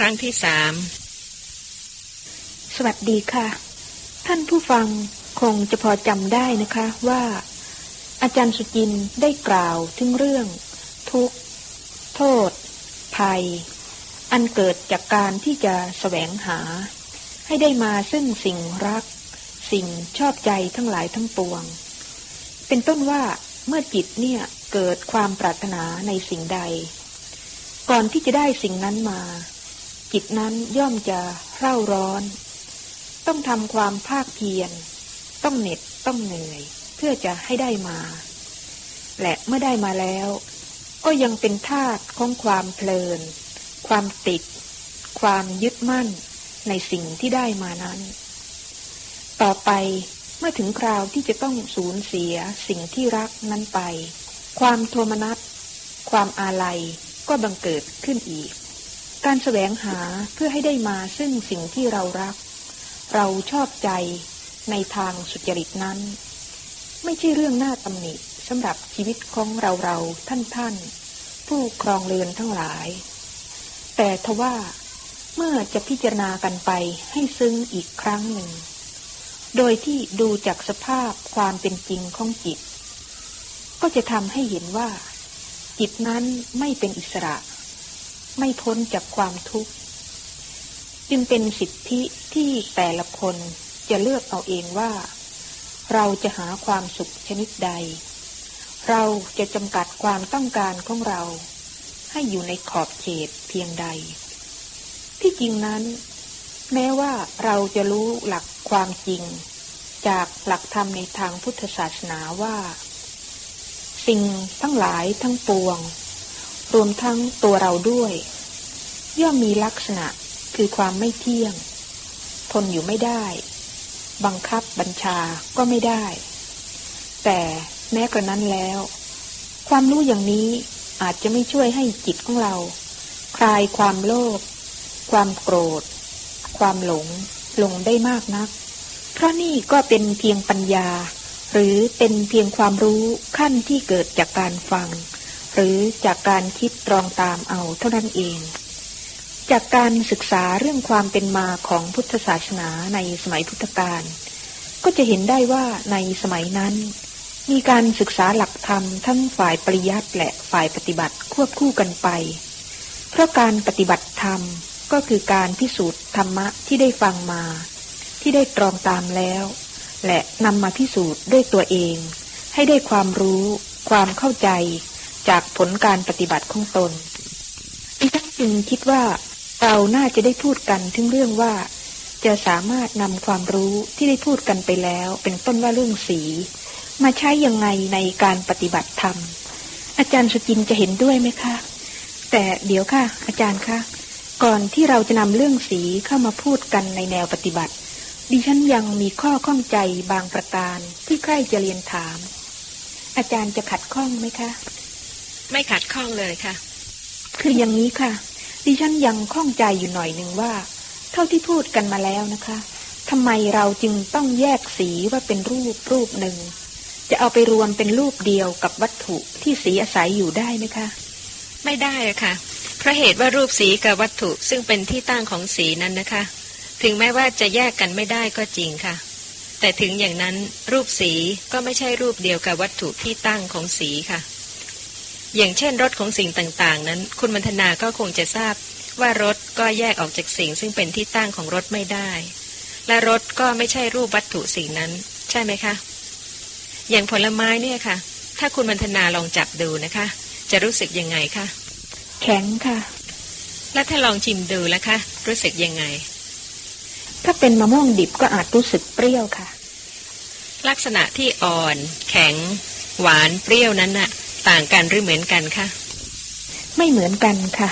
ครั้งที่สามสวัสดีค่ะ ท่านผู้ฟังคงจะพอจำได้นะคะว่า อาจารย์สุจินได้กล่าวถึงเรื่อง ทุกข์ โทษ ภัย อันเกิดจากการที่จะแสวงหา ให้ได้มาซึ่งสิ่งรัก สิ่งชอบใจทั้งหลายทั้งปวง เป็นต้นว่าเมื่อจิตเนี่ยเกิดความปรารถนาในสิ่งใด ก่อนที่จะได้สิ่งนั้นมา จิตนั้นย่อมจะเร่าร้อน ต้องทำความภาคเพียร ต้องเหน็ดต้องเหนื่อย เพื่อจะให้ได้มา และเมื่อได้มาแล้ว ก็ยังเป็นทาตของความเพลิน ความติด ความยึดมั่นในสิ่งที่ได้มานั้น ต่อไปเมื่อถึงคราวที่จะต้องสูญเสียสิ่งที่รักนั้นไป ความโทมนัส ความอาลัยก็บังเกิดขึ้นอีก การแสวงหาเพื่อให้ได้มาซึ่งสิ่งที่เรารัก เราชอบใจในทางสุจริตนั้น ไม่ใช่เรื่องน่าตำหนิสำหรับชีวิตของเราเราท่านท่านผู้ครองเรือนทั้งหลาย แต่ทว่าเมื่อจะพิจารณากันไปให้ซึ้งอีกครั้งหนึ่ง โดยที่ดูจากสภาพความเป็นจริงของจิต ก็จะทำให้เห็นว่า จิตนั้นไม่เป็นอิสระ ไม่พ้นจากความทุกข์ จึงเป็นสิทธิที่แต่ละคนจะเลือกเอาเองว่า เราจะหาความสุขชนิดใด เราจะจำกัดความต้องการของเรา ให้อยู่ในขอบเขตเพียงใด ที่จริงนั้น แม้ว่าเราจะรู้หลักความจริง จากหลักธรรมในทางพุทธศาสนาว่า สิ่งทั้งหลายทั้งปวง รวมทั้งตัวเราด้วย ย่อมมีลักษณะคือความไม่เที่ยง ทนอยู่ไม่ได้ บังคับบัญชาก็ไม่ได้ แต่แม้กระนั้นแล้ว ความรู้อย่างนี้อาจจะไม่ช่วยให้จิตของเรา คลายความโลภความโกรธ ความหลงลงได้มากนัก เพราะนี่ก็เป็นเพียงปัญญา หรือเป็นเพียงความรู้ขั้นที่เกิดจากการฟัง หรือจากการคิดตรองตามเอาเท่านั้นเอง จากการศึกษาเรื่องความเป็นมาของพุทธศาสนาในสมัยพุทธกาลก็จะเห็นได้ว่าในสมัยนั้น มีการศึกษาหลักธรรมทั้งฝ่ายปริยัติและฝ่ายปฏิบัติควบคู่กันไป เพราะการปฏิบัติธรรมก็คือการพิสูจน์ธรรมะที่ได้ฟังมา ที่ได้ตรองตามแล้ว และนำมาพิสูจน์ด้วยตัวเอง ให้ได้ความรู้ ความเข้าใจ จากผลการปฏิบัติของตนดิฉันจึงคิดว่าเราน่าจะได้พูดกันถึงเรื่องว่า จะสามารถนำความรู้ที่ได้พูดกันไปแล้ว เป็นต้นว่าเรื่องสี มาใช้ยังไงในการปฏิบัติธรรม อาจารย์สุจินจะเห็นด้วยไหมคะ แต่เดี๋ยวค่ะ อาจารย์คะก่อนที่เราจะนำเรื่องสีเข้ามาพูดกันในแนวปฏิบัติ ดิฉันยังมีข้อข้องใจบางประการที่ใคร่จะเรียนถาม อาจารย์จะขัดข้องไหมคะ ไม่ขัดข้องเลยค่ะ คืออย่างนี้ค่ะ ดิฉันยังข้องใจอยู่หน่อยหนึ่งว่า เท่าที่พูดกันมาแล้วนะคะทำไมเราจึงต้องแยกสีว่าเป็นรูปรูปหนึ่ง จะเอาไปรวมเป็นรูปเดียวกับวัตถุที่สีอาศัยอยู่ได้ไหมคะ ไม่ได้อะค่ะ เพราะเหตุว่ารูปสีกับวัตถุซึ่งเป็นที่ตั้งของสีนั้นนะคะ ถึงแม้ว่าจะแยกกันไม่ได้ก็จริงค่ะ แต่ถึงอย่างนั้นรูปสีก็ไม่ใช่รูปเดียวกับวัตถุที่ตั้งของสีค่ะ อย่างเช่นรถของสิ่งต่างๆ นั้น คุณมัณฑนาก็คงจะทราบว่ารถก็แยกออกจากสิ่งซึ่งเป็นที่ตั้งของรถไม่ได้ และรถก็ไม่ใช่รูปวัตถุสิ่งนั้น ใช่ไหมคะ อย่างผลไม้เนี่ยค่ะ ถ้าคุณมัณฑนาลองจับดูนะคะ จะรู้สึกยังไงคะแข็งค่ะ แล้วถ้าลองชิมดูแล้วคะ รู้สึกยังไง ถ้าเป็นมะม่วงดิบก็อาจรู้สึกเปรี้ยวค่ะ ลักษณะที่อ่อน แข็ง หวานเปรี้ยวนั้นน่ะ ต่างกันหรือเหมือนกันคะไม่เหมือนกันค่ะ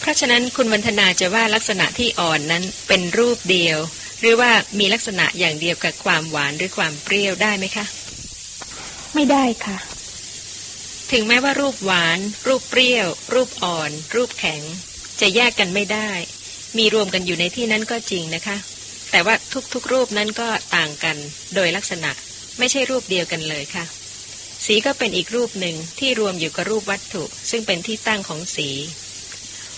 เพราะฉะนั้นคุณวันธนาจะว่าลักษณะที่อ่อนนั้นเป็นรูปเดียว หรือว่ามีลักษณะอย่างเดียวกับความหวานหรือความเปรี้ยวได้ไหมคะ ไม่ได้ค่ะ ถึงแม้ว่ารูปหวาน รูปเปรี้ยว รูปอ่อน รูปแข็ง จะแยกกันไม่ได้ มีรวมกันอยู่ในที่นั้นก็จริงนะคะ แต่ว่าทุกๆรูปนั้นก็ต่างกันโดยลักษณะไม่ใช่รูปเดียวกันเลยค่ะ สีก็เป็นอีกรูปหนึ่งที่รวมอยู่กับรูปวัตถุ ซึ่งเป็นที่ตั้งของสี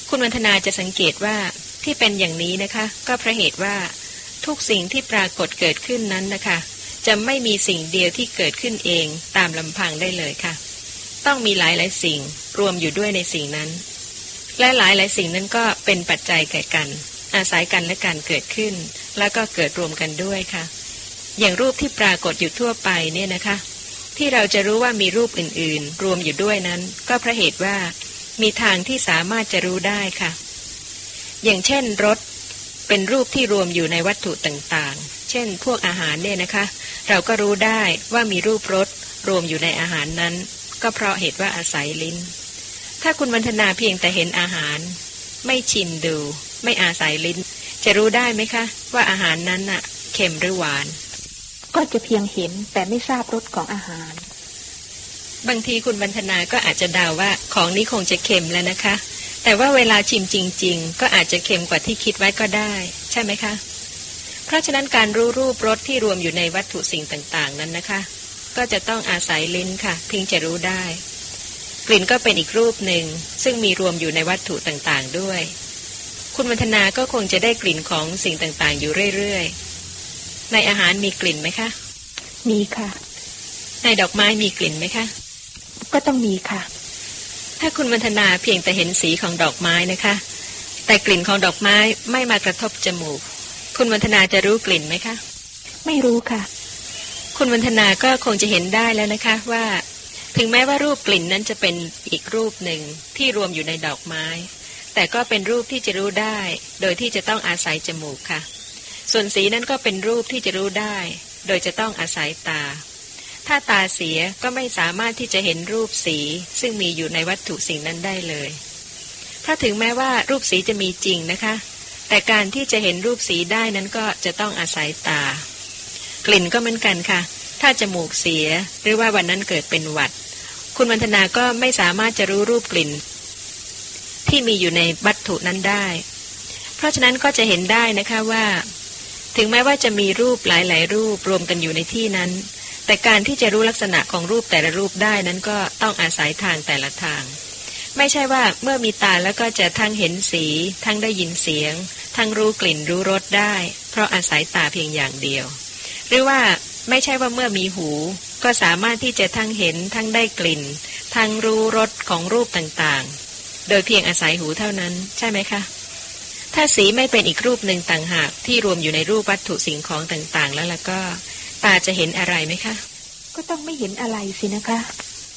คุณวันธนาจะสังเกตว่าที่เป็นอย่างนี้นะคะ ก็เพราะเหตุว่า ทุกสิ่งที่ปรากฏเกิดขึ้นนั้นนะคะ จะไม่มีสิ่งเดียวที่เกิดขึ้นเองตามลำพังได้เลยค่ะ ต้องมีหลายหลายสิ่งรวมอยู่ด้วยในสิ่งนั้น และหลายหลายสิ่งนั้นก็เป็นปัจจัยแก่กัน อาศัยกันและการเกิดขึ้น แล้วก็เกิดรวมกันด้วยค่ะ อย่างรูปที่ปรากฏอยู่ทั่วไปเนี่ยนะคะ ที่เราจะรู้ว่ามีรูปอื่นๆ รวมอยู่ด้วยนั้น ก็เพราะเหตุว่ามีทางที่สามารถจะรู้ได้ค่ะ อย่างเช่นรสเป็นรูปที่รวมอยู่ในวัตถุต่างๆ เช่น พวกอาหารเนี่ยนะคะ เราก็รู้ได้ว่ามีรูปรสรวมอยู่ในอาหารนั้น ก็เพราะเหตุว่าอาศัยลิ้น ถ้าคุณวันธนาเพียงแต่เห็นอาหาร ไม่ชิมดู ไม่อาศัยลิ้น จะรู้ได้ไหมคะ ว่าอาหารนั้นน่ะ เค็มหรือหวาน ก็จะเพียงเห็นแต่ไม่ทราบรสของอาหาร บางทีคุณบรรณนาก็อาจจะเดาว่าของนี้คงจะเค็มแล้วนะคะ แต่ว่าเวลาชิมจริง ๆ ก็อาจจะเค็มกว่าที่คิดไว้ก็ได้ ใช่ไหมคะ เพราะฉะนั้นการรู้รูปรสที่รวมอยู่ในวัตถุสิ่งต่างๆ นั้นนะคะ ก็จะต้องอาศัยลิ้นค่ะถึงจะรู้ได้ กลิ่นก็เป็นอีกรูปหนึ่งซึ่งมีรวมอยู่ในวัตถุต่างๆด้วย คุณบรรณนาก็คงจะได้กลิ่นของสิ่งต่างๆ อยู่เรื่อยๆ ในอาหารมีกลิ่นไหมคะ มีค่ะ ในดอกไม้มีกลิ่นไหมคะ ก็ต้องมีค่ะ ถ้าคุณบรรณนาเพียงแต่เห็นสีของดอกไม้นะคะ แต่กลิ่นของดอกไม้ไม่มากระทบจมูก คุณบรรณนาจะรู้กลิ่นไหมคะ ไม่รู้ค่ะ คุณบรรณนาก็คงจะเห็นได้แล้วนะคะว่า ถึงแม้ว่ารูปกลิ่นนั้นจะเป็นอีกรูปหนึ่งที่รวมอยู่ในดอกไม้ แต่ก็เป็นรูปที่จะรู้ได้ โดยที่จะต้องอาศัยจมูกค่ะ ส่วนสีนั้นก็เป็นรูปที่จะรู้ได้ โดยจะต้องอาศัยตา ถ้าตาเสียก็ไม่สามารถที่จะเห็นรูปสี ซึ่งมีอยู่ในวัตถุสิ่งนั้นได้เลยเพราถึงแม้ว่ารูปสีจะมีจริงนะคะ แต่การที่จะเห็นรูปสีได้นั้นก็จะต้องอาศัยตา กลิ่นก็เหมือนกันค่ะ ถ้าจมูกเสียหรือว่าวันนั้นเกิดเป็นหวัด คุณวันธนาก็ไม่สามารถจะรู้รูปกลิ่น ที่มีอยู่ในวัตถุนั้นได้ เพราะฉะนั้นก็จะเห็นได้นะคะว่า ถึงแม้ว่าจะมีรูปหลาย ๆ รูปรวมกันอยู่ในที่นั้น แต่การที่จะรู้ลักษณะของรูปแต่ละรูปได้นั้นก็ต้องอาศัยทางแต่ละทาง ไม่ใช่ว่าเมื่อมีตาแล้วก็จะทั้งเห็นสี ทั้งได้ยินเสียง ทั้งรู้กลิ่นรู้รสได้ เพราะอาศัยตาเพียงอย่างเดียว หรือว่าไม่ใช่ว่าเมื่อมีหู ก็สามารถที่จะทั้งเห็นทั้งได้กลิ่น ทั้งรู้รสของรูปต่างๆ โดยเพียงอาศัยหูเท่านั้น ใช่ไหมคะ ถ้าสีไม่เป็นอีกรูปหนึ่งต่างหากที่รวมอยู่ในรูปวัตถุสิ่งของต่างๆ แล้วล่ะก็ ตาจะเห็นอะไรไหมคะ ก็ต้องไม่เห็นอะไรสินะคะ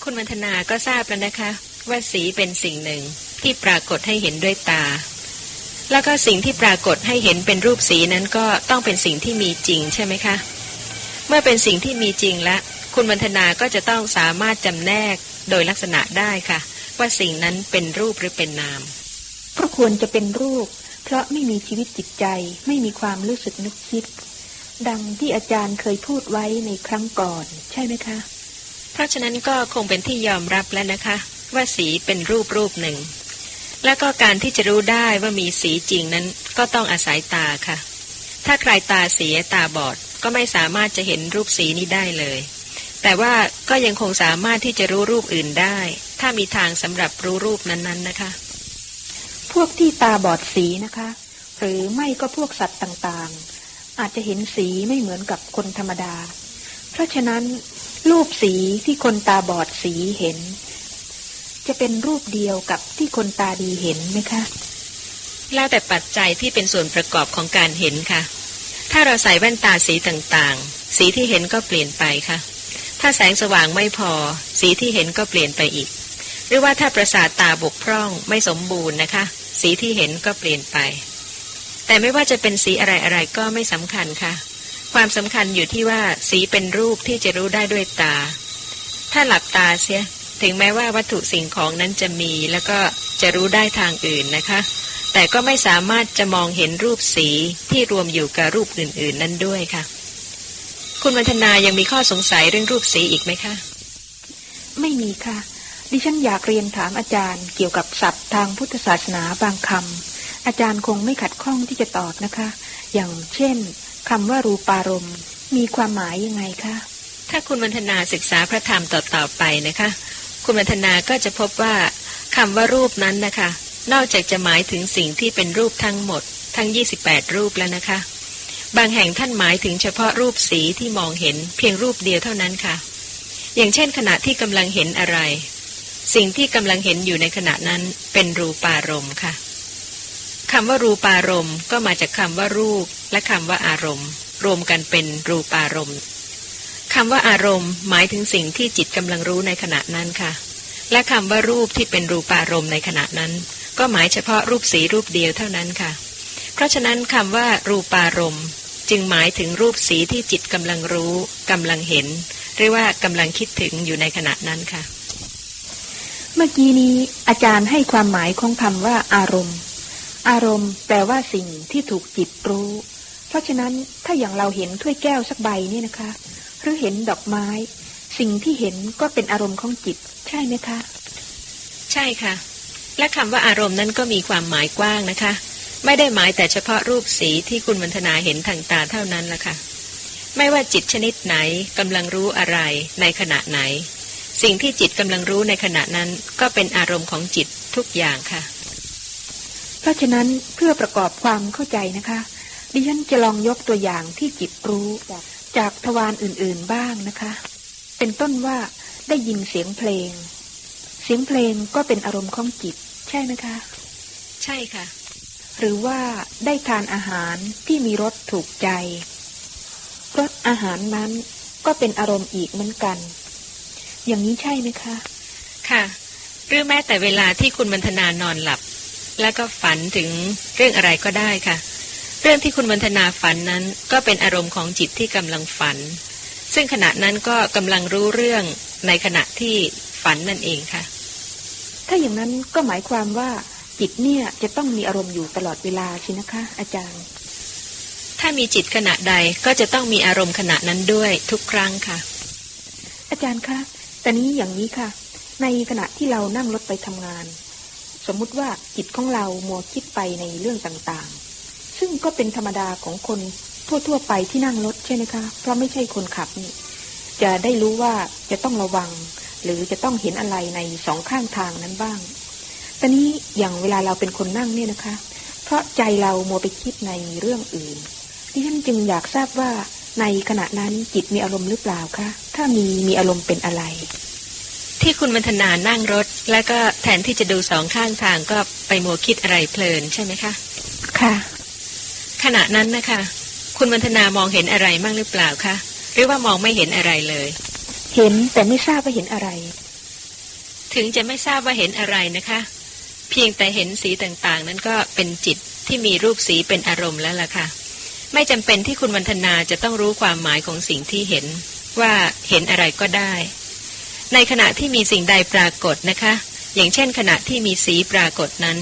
คุณมันธนาก็ทราบแล้วนะคะ ว่าสีเป็นสิ่งหนึ่งที่ปรากฏให้เห็นด้วยตา แล้วก็สิ่งที่ปรากฏให้เห็นเป็นรูปสีนั้นก็ต้องเป็นสิ่งที่มีจริงใช่ไหมคะ เมื่อเป็นสิ่งที่มีจริงแล้วคุณบรรณนาก็จะต้องสามารถจำแนกโดยลักษณะได้ค่ะ ว่าสิ่งนั้นเป็นรูปหรือเป็นนาม ก็ควรจะเป็นรูป เพราะไม่มีชีวิตจิตใจ ไม่มีความรู้สึกนึกคิด ดังที่อาจารย์เคยพูดไว้ในครั้งก่อน ใช่ไหมคะ เพราะฉะนั้นก็คงเป็นที่ยอมรับแล้วนะคะ ว่าสีเป็นรูปรูปหนึ่ง แล้วก็การที่จะรู้ได้ว่ามีสีจริงนั้นก็ต้องอาศัยตาค่ะ ถ้าใครตาเสียตาบอดก็ไม่สามารถจะเห็นรูปสีนี้ได้เลย แต่ว่าก็ยังคงสามารถที่จะรู้รูปอื่นได้ ถ้ามีทางสำหรับรู้รูปนั้นๆนะคะ พวกที่ตาบอดสีนะคะ หรือไม่ก็พวกสัตว์ต่างๆ อาจจะเห็นสีไม่เหมือนกับคนธรรมดา เพราะฉะนั้น รูปสีที่คนตาบอดสีเห็น จะเป็นรูปเดียวกับที่คนตาดีเห็นไหมคะ แล้วแต่ปัจจัยที่เป็นส่วนประกอบของการเห็นค่ะ ถ้าเราใส่แว่นตาสีต่างๆ สีที่เห็นก็เปลี่ยนไปค่ะ ถ้าแสงสว่างไม่พอ สีที่เห็นก็เปลี่ยนไปอีก หรือว่าถ้าประสาทตาบกพร่องไม่สมบูรณ์นะคะ สีที่เห็นก็เปลี่ยนไป แต่ไม่ว่าจะเป็นสีอะไรๆก็ไม่สำคัญค่ะ ความสำคัญอยู่ที่ว่าสีเป็นรูปที่จะรู้ได้ด้วยตา ถ้าหลับตาเสีย ถึงแม้ว่าวัตถุสิ่งของนั้นจะมี แล้วก็จะรู้ได้ทางอื่นนะคะ แต่ก็ไม่สามารถจะมองเห็นรูปสีที่รวมอยู่กับรูปอื่น ๆ นั้นด้วยค่ะ คุณวันธนายังมีข้อสงสัยเรื่องรูปสีอีกไหมคะ ไม่มีค่ะ ดิฉันอยากเรียนถามอาจารย์เกี่ยวกับศัพท์ทางพุทธศาสนาบางคำอาจารย์คงไม่ขัดข้องที่จะตอบนะคะ อย่างเช่นคำว่ารูปารมณ์ มีความหมายยังไงคะ ถ้าคุณวันนาศึกษาพระธรรมต่อๆไปนะคะ คุณวันนาก็จะพบว่าคำว่ารูปนั้นนะคะ นอกจากจะหมายถึงสิ่งที่เป็นรูปทั้งหมด ทั้ง 28 รูปแล้วนะคะ บางแห่งท่านหมายถึงเฉพาะรูปสีที่มองเห็นเพียงรูปเดียวเท่านั้นค่ะ อย่างเช่นขณะที่กำลังเห็นอะไร สิ่งที่กำลังเห็นอยู่ในขณะนั้นเป็นรูปารมณ์ค่ะคำว่ารูปารมณ์ก็มาจากคำว่ารูปและคำว่าอารมณ์ รวมกันเป็นรูปารมณ์คำว่าอารมณ์ หมายถึงสิ่งที่จิตกำลังรู้ในขณะนั้นค่ะ และคำว่ารูปที่เป็นรูปารมณ์ในขณะนั้น ก็หมายเฉพาะรูปสีรูปเดียวเท่านั้นค่ะ เพราะฉะนั้นคำว่ารูปารมณ์ จึงหมายถึงรูปสีที่จิตกำลังรู้กำลังเห็น หรือว่ากำลังคิดถึงอยู่ในขณะนั้นค่ะ เมื่อกี้นี้อาจารย์ให้ความหมายของคำว่าอารมณ์ อารมณ์แปลว่าสิ่งที่ถูกจิตรู้ เพราะฉะนั้นถ้าอย่างเราเห็นถ้วยแก้วสักใบเนี่ยนะคะ หรือเห็นดอกไม้ สิ่งที่เห็นก็เป็นอารมณ์ของจิต ใช่ไหมคะ ใช่ค่ะ และคำว่าอารมณ์นั้นก็มีความหมายกว้างนะคะ ไม่ได้หมายแต่เฉพาะรูปสีที่คุณมันธนาเห็นทางตาเท่านั้นละค่ะ ไม่ว่าจิตชนิดไหนกำลังรู้อะไรในขณะไหน สิ่งที่จิตกำลังรู้ในขณะนั้นก็เป็นอารมณ์ของจิตทุกอย่างค่ะ เพราะฉะนั้นเพื่อประกอบความเข้าใจนะคะ ดิฉันจะลองยกตัวอย่างที่จิตรู้จากจากทวารอื่นๆบ้างนะคะ เป็นต้นว่าได้ยินเสียงเพลง เสียงเพลงก็เป็นอารมณ์ของจิต ใช่ไหมคะ ใช่ค่ะ หรือว่าได้ทานอาหารที่มีรสถูกใจรสอาหารนั้นก็เป็นอารมณ์อีกเหมือนกัน อย่างนี้ใช่ไหมคะ ค่ะหรือแม้แต่เวลาที่คุณมันธนานอนหลับ แล้วก็ฝันถึงเรื่องอะไรก็ได้ค่ะ เรื่องที่คุณมันธนาฝันนั้นก็เป็นอารมณ์ของจิตที่กำลังฝัน ซึ่งขณะนั้นก็กำลังรู้เรื่องในขณะที่ฝันนั่นเองค่ะ ถ้าอย่างนั้นก็หมายความว่าจิตเนี่ยจะต้องมีอารมณ์อยู่ตลอดเวลาสินะคะ อาจารย์ ถ้ามีจิตขณะใดก็จะต้องมีอารมณ์ขณะนั้นด้วยทุกครั้งค่ะ อาจารย์คะ แต่นี้อย่างนี้ค่ะ ในขณะที่เรานั่งรถไปทำงาน สมมุติว่าจิตของเรามัวคิดไปในเรื่องต่างๆ ซึ่งก็เป็นธรรมดาของคนทั่วๆไปที่นั่งรถใช่ไหมคะ เพราะไม่ใช่คนขับนี่ จะได้รู้ว่าจะต้องระวัง หรือจะต้องเห็นอะไรในสองข้างทางนั้นบ้างตอนนี้อย่างเวลาเราเป็นคนนั่งเนี่ยนะคะ เพราะใจเรามัวไปคิดในเรื่องอื่นดิฉันจึงอยากทราบว่าในขณะนั้นจิตมีอารมณ์หรือเปล่าคะ ถ้ามีมีอารมณ์เป็นอะไร ที่คุณมันธนานั่งรถ แล้วก็แทนที่จะดูสองข้างทางก็ไปมัวคิดอะไรเพลินใช่ไหมคะ ค่ะ ขณะนั้นนะคะ คุณมันธนามองเห็นอะไรมั่งหรือเปล่าคะหรือว่ามองไม่เห็นอะไรเลย เห็นแต่ไม่ทราบว่าเห็นอะไร ถึงจะไม่ทราบว่าเห็นอะไรนะคะ เพียงแต่เห็นสีต่างๆ นั้นก็เป็นจิตที่มีรูปสีเป็นอารมณ์แล้วล่ะค่ะ ไม่จำเป็นที่คุณวันธนาจะต้องรู้ความหมายของสิ่งที่เห็น ว่าเห็นอะไรก็ได้ ในขณะที่มีสิ่งใดปรากฏนะคะ อย่างเช่น ขณะที่มีสีปรากฏนั้น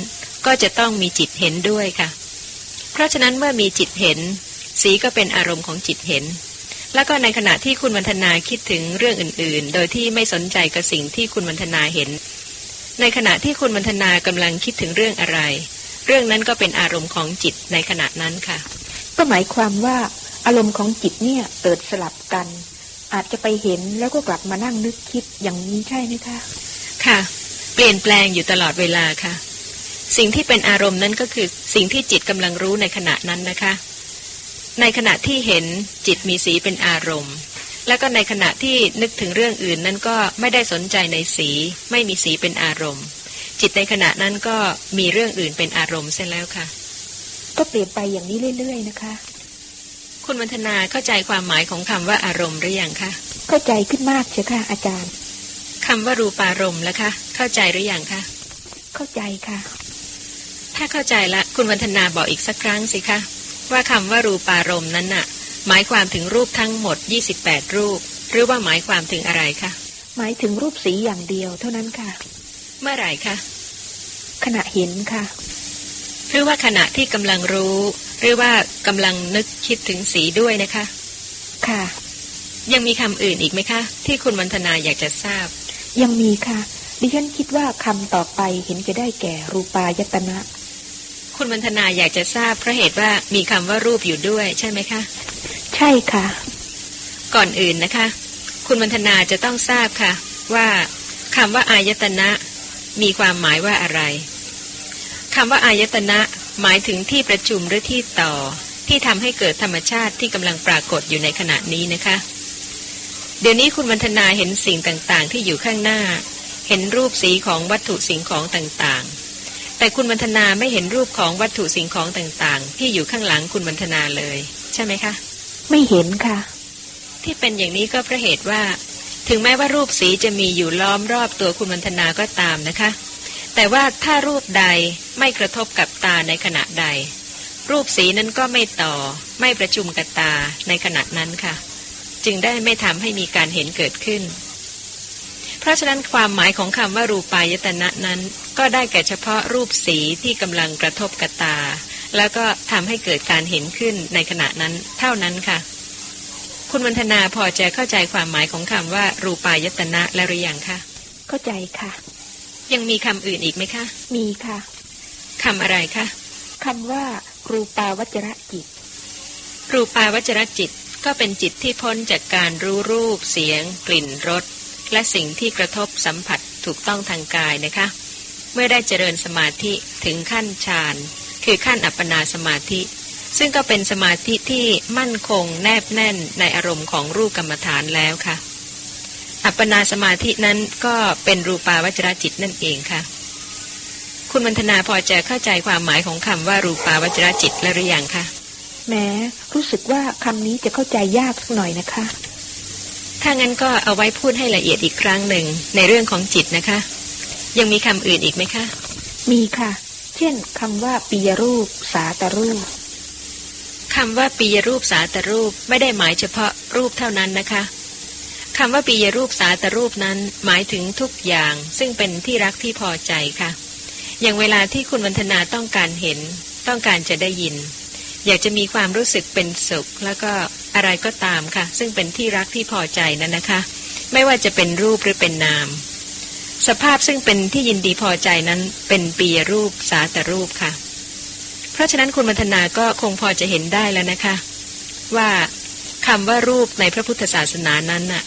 ก็จะต้องมีจิตเห็นด้วยค่ะ เพราะฉะนั้นเมื่อมีจิตเห็น สีก็เป็นอารมณ์ของจิตเห็น แล้วก็ในขณะที่คุณวันธนาคิดถึงเรื่องอื่น ๆ โดยที่ไม่สนใจกับสิ่งที่คุณวันธนาเห็น ในขณะที่คุณวันธนากำลังคิดถึงเรื่องอะไร เรื่องนั้นก็เป็นอารมณ์ของจิตในขณะนั้นค่ะ ก็หมายความว่าอารมณ์ของจิตเนี่ยเกิดสลับกัน อาจจะไปเห็นแล้วก็กลับมานั่งนึกคิดอย่างนี้ใช่ไหมคะ ค่ะ เปลี่ยนแปลงอยู่ตลอดเวลาค่ะ สิ่งที่เป็นอารมณ์นั้นก็คือสิ่งที่จิตกำลังรู้ในขณะนั้นนะคะ ในขณะที่เห็นจิตมีสีเป็นอารมณ์ แล้วก็ในขณะที่นึกถึงเรื่องอื่นนั้นก็ไม่ได้สนใจในสี ไม่มีสีเป็นอารมณ์ จิตในขณะนั้นก็มีเรื่องอื่นเป็นอารมณ์เสียแล้วค่ะ ก็เปลี่ยนไปอย่างนี้เรื่อย ๆ นะคะ คุณวันธนาเข้าใจความหมายของคำว่าอารมณ์หรือยังคะ เข้าใจขึ้นมากเชียวค่ะอาจารย์คำว่ารูปารมณ์แล้วคะ เข้าใจหรือยังคะ เข้าใจค่ะ ถ้าเข้าใจละ คุณวันธนาบอกอีกสักครั้งสิคะ ว่าคำว่ารูปารมณ์นั้นน่ะ หมายความถึงรูปทั้งหมด 28 รูป หรือว่าหมายความถึงอะไรคะ หมายถึงรูปสีอย่างเดียวเท่านั้นค่ะ เมื่อไหร่คะ ขณะเห็นค่ะ หรือว่าขณะที่กำลังรู้ หรือว่ากำลังนึกคิดถึงสีด้วยนะคะ ค่ะ ยังมีคำอื่นอีกไหมคะ ที่คุณวันธนาอยากจะทราบ ยังมีค่ะ ดิฉันคิดว่าคำต่อไปเห็นจะได้แก่รูปายตนะ คุณวันธนาอยากจะทราบเพราะเหตุว่ามีคำว่ารูปอยู่ด้วยใช่ไหมคะ ใช่ค่ะ ก่อนอื่นนะคะ คุณวันธนาจะต้องทราบค่ะ ว่าคำว่าอายตนะ มีความหมายว่าอะไรคำว่าอายตนะ หมายถึงที่ประชุมหรือที่ต่อ ที่ทำให้เกิดธรรมชาติที่กำลังปรากฏอยู่ในขณะนี้นะคะ เดี๋ยวนี้คุณวันธนาเห็นสิ่งต่างๆ ที่อยู่ข้างหน้า เห็นรูปสีของวัตถุสิ่งของต่างๆ แต่คุณวันธนาไม่เห็นรูปของวัตถุสิ่งของต่างๆ ที่อยู่ข้างหลังคุณวันธนาเลย ใช่ไหมคะ ไม่เห็นค่ะ ที่เป็นอย่างนี้ก็เพราะเหตุว่า ถึงแม้ว่ารูปสีจะมีอยู่ล้อมรอบตัวคุณวันธนาก็ตามนะคะ แต่ว่าถ้ารูปใดไม่กระทบกับตาในขณะใด รูปสีนั้นก็ไม่ต่อ ไม่ประชุมกับตาในขณะนั้นค่ะ จึงได้ไม่ทำให้มีการเห็นเกิดขึ้น เพราะฉะนั้นความหมายของคำว่ารูปายตนะนั้น ก็ได้แก่เฉพาะรูปสีที่กำลังกระทบกับตา แล้วก็ทำให้เกิดการเห็นขึ้นในขณะนั้นเท่านั้นค่ะ คุณวันธนาพอจะเข้าใจความหมายของคำว่า รูปายตนะแล้วหรือยังคะเข้าใจค่ะ ยังมีคำอื่นอีกไหมคะ มีค่ะคำอะไรคะคำว่ารูปาวจระจิตรูปาวจรจิตก็เป็นจิตที่พ้นจากการรู้รูปเสียง กลิ่นรสและสิ่งที่กระทบสัมผัสถูกต้องทางกายนะคะ เมื่อได้เจริญสมาธิถึงขั้นฌานคือขั้นอัปปนาสมาธิ ซึ่งก็เป็นสมาธิที่มั่นคงแนบแน่นในอารมณ์ของรูปกรรมฐานแล้วค่ะ อัปปนาสมาธินั้นก็เป็นรูปาวจรจิตนั่นเองค่ะ คุณมันธนาพอจะเข้าใจความหมายของคำว่ารูปาวจรจิตแล้วหรือยังคะแม้รู้สึกว่าคำนี้จะเข้าใจยากสักหน่อยนะคะ ถ้างั้นก็เอาไว้พูดให้ละเอียดอีกครั้งหนึ่งในเรื่องของจิตนะคะ ยังมีคำอื่นอีกไหมคะ มีค่ะ เช่นคำว่าปียรูป สาตรูปคำว่าปียรูปสาตรูปไม่ได้หมายเฉพาะรูปเท่านั้นนะคะ คำว่าปียรูปสาตรูปนั้นหมายถึงทุกอย่าง ซึ่งเป็นที่รักที่พอใจค่ะ อย่างเวลาที่คุณวันธนาต้องการเห็น ต้องการจะได้ยิน อยากจะมีความรู้สึกเป็นสุข แล้วก็อะไรก็ตามค่ะ ซึ่งเป็นที่รักที่พอใจนั้นนะคะ ไม่ว่าจะเป็นรูปหรือเป็นนาม สภาพซึ่งเป็นที่ยินดีพอใจนั้นเป็นปียรูปสาตรูปค่ะ เพราะฉะนั้นคุณมัทนาก็คงพอจะเห็นได้แล้วนะคะ ว่าคำว่ารูปในพระพุทธศาสนานั้นน่ะ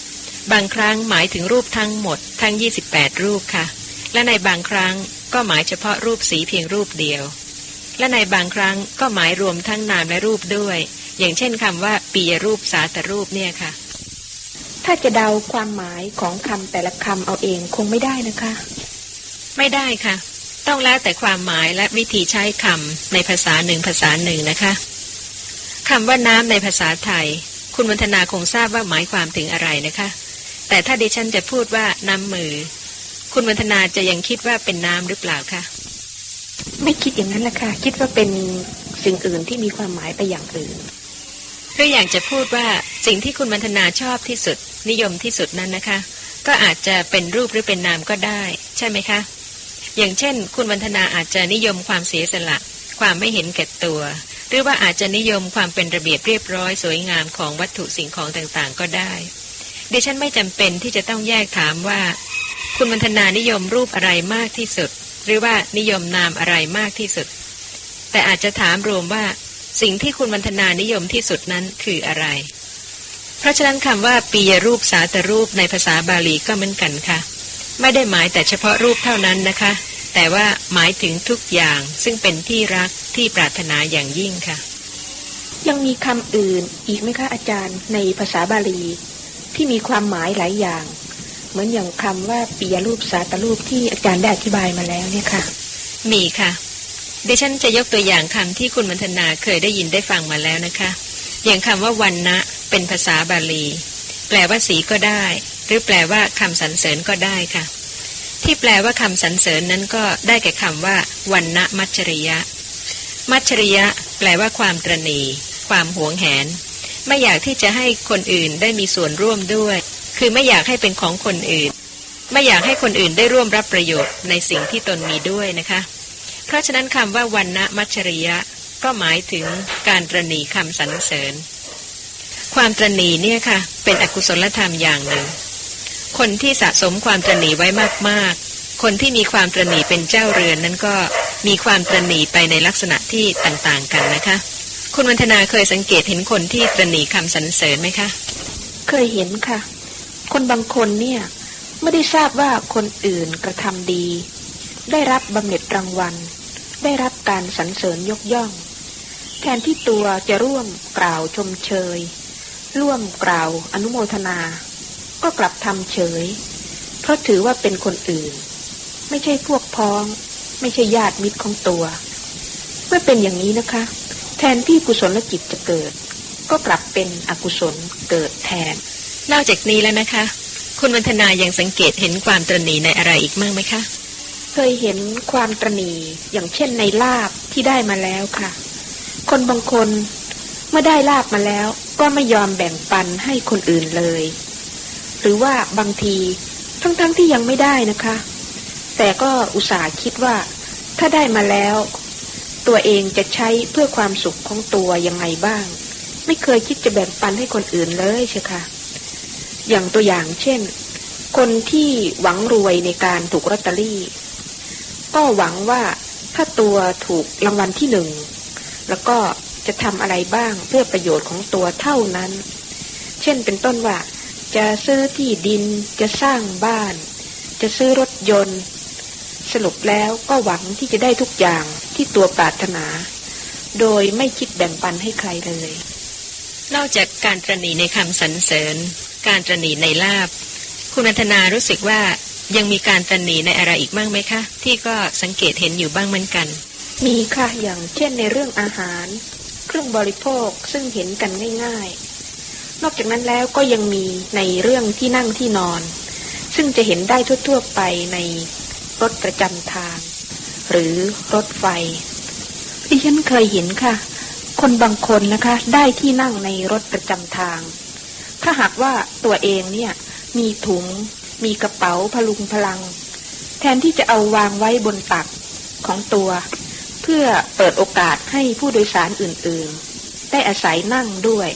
บางครั้งหมายถึงรูปทั้งหมดทั้ง 28 รูปค่ะ และในบางครั้งก็หมายเฉพาะรูปสีเพียงรูปเดียว และในบางครั้งก็หมายรวมทั้งนามและรูปด้วย อย่างเช่นคำว่าปียรูปสาตรูปเนี่ยค่ะ ถ้าจะเดาความหมายของคำแต่ละคำเอาเองคงไม่ได้นะคะ ไม่ได้ค่ะ ต้องแล้วแต่ความหมายและวิธีใช้คำในภาษาหนึ่งภาษาหนึ่งนะคะคำว่าน้ำในภาษาไทย คุณวันธนาคงทราบว่าหมายความถึงอะไรนะคะ แต่ถ้าดิฉันจะพูดว่าน้ำมือ คุณวันธนาจะยังคิดว่าเป็นน้ำหรือเปล่าคะไม่คิดอย่างนั้นแหละค่ะ คิดว่าเป็นสิ่งอื่นที่มีความหมายไปอย่างอื่นหรืออยากจะพูดว่าสิ่งที่คุณวันธนาชอบที่สุด นิยมที่สุดนั้นนะคะ ก็อาจจะเป็นรูปหรือเป็นนามก็ได้ ใช่ไหมคะ อย่างเช่น คุณวันธนาอาจจะนิยมความเสียสละ ความไม่เห็นแก่ตัว หรือว่าอาจจะนิยมความเป็นระเบียบเรียบร้อยสวยงามของวัตถุสิ่งของต่างๆ ก็ได้ ดิฉันไม่จำเป็นที่จะต้องแยกถามว่า คุณวันธนานิยมรูปอะไรมากที่สุด หรือว่านิยมนามอะไรมากที่สุด แต่อาจจะถามรวมว่า สิ่งที่คุณวันธนานิยมที่สุดนั้นคืออะไร เพราะฉะนั้นคำว่าปียรูปสาตรูปในภาษาบาลีก็เหมือนกันค่ะ ไม่ได้หมายแต่เฉพาะรูปเท่านั้นนะคะ แต่ว่าหมายถึงทุกอย่างซึ่งเป็นที่รักที่ปรารถนาอย่างยิ่งค่ะยังมีคำอื่นอีกไหมคะอาจารย์ในภาษาบาลี ที่มีความหมายหลายอย่าง เหมือนอย่างคำว่าปียรูปสาตรูปที่อาจารย์ได้อธิบายมาแล้วเนี่ยค่ะ มีค่ะดิฉันจะยกตัวอย่างคำที่คุณมันธนาเคยได้ยินได้ฟังมาแล้วนะคะ อย่างคำว่าวันนะเป็นภาษาบาลี แปลว่าสีก็ได้ หรือแปลว่าคำสรรเสริญก็ได้ค่ะ ที่แปลว่าคำสรรเสริญนั้นก็ได้แก่คำว่าวันนะมัจฉริยะ มัจฉริยะ แปลว่าความตรณี ความหวงแหน ไม่อยากที่จะให้คนอื่นได้มีส่วนร่วมด้วย คือไม่อยากให้เป็นของคนอื่น ไม่อยากให้คนอื่นได้ร่วมรับประโยชน์ในสิ่งที่ตนมีด้วยนะคะ เพราะฉะนั้นคำว่าวันนะมัจฉริยะ ก็หมายถึงการตรณีคำสรรเสริญ ความตรณีเนี่ยค่ะ เป็นอกุศลธรรมอย่างหนึ่ง คนที่สะสมความตรณีไว้มากๆ คนที่มีความตรณีเป็นเจ้าเรือนนั้นก็มีความตรณีไปในลักษณะที่ต่างๆกันนะคะ คุณวันธนาเคยสังเกตเห็นคนที่ตรณีคำสรรเสริญไหมคะ เคยเห็นค่ะ คนบางคนเนี่ย ไม่ได้ทราบว่าคนอื่นกระทำดี ได้รับบำเหน็จรางวัล ได้รับการสรรเสริญยกย่อง แทนที่ตัวจะร่วมกล่าวชมเชย ร่วมกล่าวอนุโมทนา ก็กลับทำเฉย เพราะถือว่าเป็นคนอื่น ไม่ใช่พวกพ้อง ไม่ใช่ญาติมิตรของตัว เมื่อเป็นอย่างนี้นะคะ แทนที่กุศลจิตจะเกิด ก็กลับเป็นอกุศลเกิดแทน นอกจากนี้แล้วนะคะ คุณวันธนายังสังเกตเห็นความตรณีในอะไรอีกมั่งไหมคะ เคยเห็นความตรณีอย่างเช่นในลาบที่ได้มาแล้วค่ะ คนบางคนเมื่อได้ลาบมาแล้วก็ไม่ยอมแบ่งปันให้คนอื่นเลย หรือว่าบางทีทั้งๆทที่ยังไม่ได้นะคะ แต่ก็อุตส่าห์คิดว่า ถ้าได้มาแล้ว ตัวเองจะใช้เพื่อความสุขของตัวยังไงบ้าง ไม่เคยคิดจะแบ่งปันให้คนอื่นเลยใช่ค่ะ อย่างตัวอย่างเช่น คนที่หวังรวยในการถูกลอตเตอรี่ ก็หวังว่าถ้าตัวถูกรางวัลที่หนึ่งแล้วก็จะทำอะไรบ้างเพื่อประโยชน์ของตัวเท่านั้น เช่นเป็นต้นว่า จะซื้อที่ดิน จะสร้างบ้าน จะซื้อรถยนต์ สรุปแล้วก็หวังที่จะได้ทุกอย่างที่ตัวปรารถนา โดยไม่คิดแบ่งปันให้ใครเลย นอกจากการตรณีในคำสรรเสริญ การตรณีในลาบ คุณวันธนารู้สึกว่ายังมีการตรณีในอะไรอีกบ้างไหมคะ ที่ก็สังเกตเห็นอยู่บ้างเหมือนกัน มีค่ะอย่างเช่นในเรื่องอาหาร เครื่องบริโภคซึ่งเห็นกันง่ายๆ นอกจากนั้นแล้วก็ยังมีในเรื่องที่นั่งที่นอน ซึ่งจะเห็นได้ทั่วๆไปใน รถประจำทาง หรือรถไฟดิฉันเคยเห็นค่ะ คนบางคนนะคะ ได้ที่นั่งในรถประจำทาง ถ้าหากว่าตัวเองเนี่ย มีถุง มีกระเป๋าพลุงพลัง แทนที่จะเอาวางไว้บนตักของตัว เพื่อเปิดโอกาสให้ผู้โดยสารอื่นๆ ได้อาศัยนั่งด้วย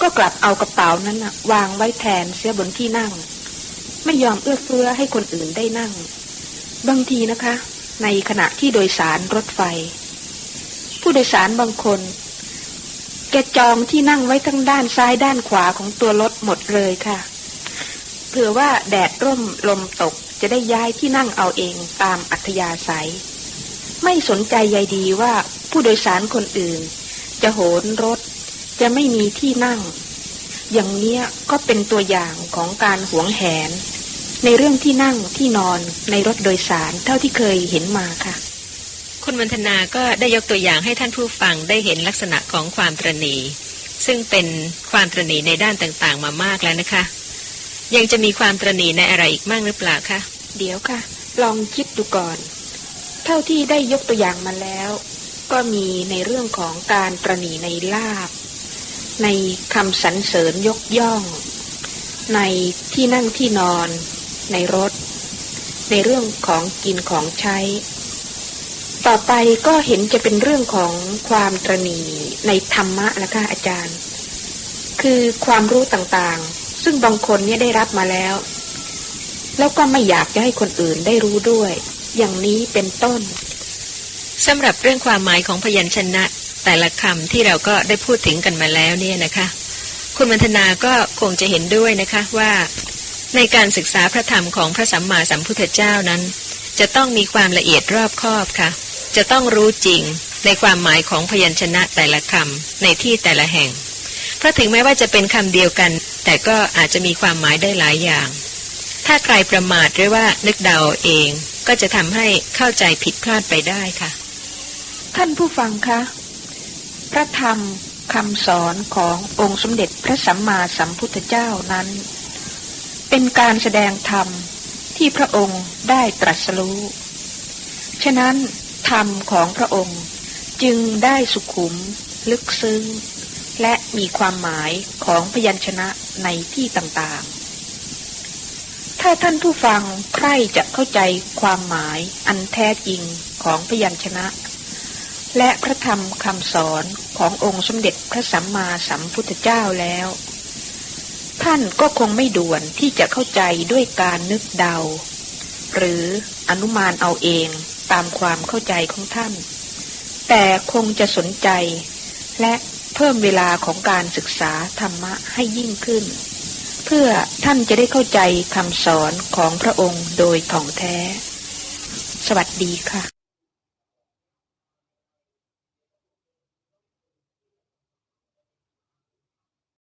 ก็กลับเอากระเป๋านั้นนะวางไว้แทนเสียบนที่นั่ง ไม่ยอมเอื้อเฟื้อให้คนอื่นได้นั่ง บางทีนะคะ ในขณะที่โดยสารรถไฟ ผู้โดยสารบางคน แกจองที่นั่งไว้ทั้งด้านซ้ายด้านขวาของตัวรถหมดเลยค่ะ เผื่อว่าแดดร่มลมตกจะได้ย้ายที่นั่งเอาเองตามอัธยาศัย ไม่สนใจใยดีว่าผู้โดยสารคนอื่น จะโหนรถ จะไม่มีที่นั่ง อย่างเนี้ยก็เป็นตัวอย่างของการหวงแหน ในเรื่องที่นั่งที่นอนในรถโดยสารเท่าที่เคยเห็นมาค่ะ คุณวันธนาก็ได้ยกตัวอย่างให้ท่านผู้ฟังได้เห็นลักษณะของความตรณี ซึ่งเป็นความตรณีในด้านต่างๆ มามากแล้วนะคะ ยังจะมีความตรณีในอะไรอีกมั่งหรือเปล่าคะเดี๋ยวค่ะ ลองคิดดูก่อน เท่าที่ได้ยกตัวอย่างมาแล้ว ก็มีในเรื่องของการประนีในลาบ ในคำสรรเสริญยกย่อง ในที่นั่งที่นอน ในรถ ในเรื่องของกินของใช้ ต่อไปก็เห็นจะเป็นเรื่องของความตรณีในธรรมะนะคะอาจารย์ คือความรู้ต่างๆ ซึ่งบางคนเนี่ยได้รับมาแล้ว แล้วก็ไม่อยากจะให้คนอื่นได้รู้ด้วย อย่างนี้เป็นต้นสำหรับเรื่องความหมายของพยัญชนะ แต่ละคำที่เราก็ได้พูดถึงกันมาแล้วเนี่ยนะคะ คุณมันธนาก็คงจะเห็นด้วยนะคะว่า ในการศึกษาพระธรรมของพระสัมมาสัมพุทธเจ้านั้น จะต้องมีความละเอียดรอบคอบค่ะ จะต้องรู้จริงในความหมายของพยัญชนะแต่ละคำในที่แต่ละแห่ง เพราะถึงแม้ว่าจะเป็นคำเดียวกัน แต่ก็อาจจะมีความหมายได้หลายอย่าง ถ้าใครประมาทหรือว่านึกเดาเอง ก็จะทำให้เข้าใจผิดพลาดไปได้ค่ะ ท่านผู้ฟังคะ พระธรรมคำสอนขององค์สมเด็จพระสัมมาสัมพุทธเจ้านั้น เป็นการแสดงธรรมที่พระองค์ได้ตรัสรู้ ฉะนั้นธรรมของพระองค์จึงได้สุขุม ลึกซึ้ง และมีความหมายของพยัญชนะในที่ต่างๆ ถ้าท่านผู้ฟังใครจะเข้าใจความหมายอันแท้จริงของพยัญชนะ และพระธรรมคำสอนขององค์สมเด็จพระสัมมาสัมพุทธเจ้าแล้ว ท่านก็คงไม่ด่วนที่จะเข้าใจด้วยการนึกเดา หรืออนุมานเอาเองตามความเข้าใจของท่าน แต่คงจะสนใจ และเพิ่มเวลาของการศึกษาธรรมะให้ยิ่งขึ้น เพื่อท่านจะได้เข้าใจคำสอนของพระองค์โดยถ่องแท้ สวัสดีค่ะ